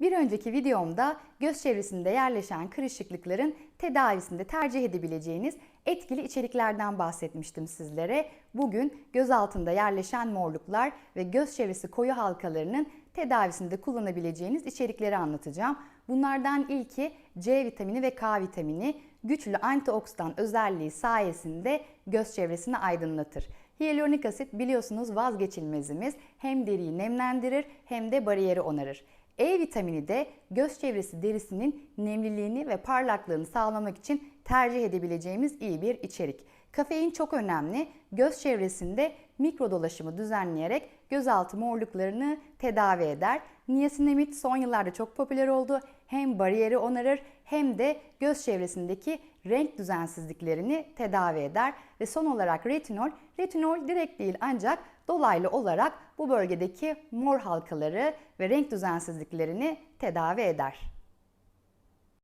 Bir önceki videomda göz çevresinde yerleşen kırışıklıkların tedavisinde tercih edebileceğiniz etkili içeriklerden bahsetmiştim sizlere. Bugün göz altında yerleşen morluklar ve göz çevresi koyu halkalarının tedavisinde kullanabileceğiniz içerikleri anlatacağım. Bunlardan ilki C vitamini ve K vitamini güçlü antioksidan özelliği sayesinde göz çevresini aydınlatır. Hyaluronik asit biliyorsunuz vazgeçilmezimiz. Hem deriyi nemlendirir hem de bariyeri onarır. E vitamini de göz çevresi derisinin nemliliğini ve parlaklığını sağlamak için tercih edebileceğimiz iyi bir içerik. Kafein çok önemli. Göz çevresinde mikro dolaşımı düzenleyerek gözaltı morluklarını tedavi eder. Niasinamid son yıllarda çok popüler oldu. Hem bariyeri onarır hem de göz çevresindeki renk düzensizliklerini tedavi eder. Ve son olarak retinol. Retinol direkt değil ancak dolaylı olarak bu bölgedeki mor halkaları ve renk düzensizliklerini tedavi eder.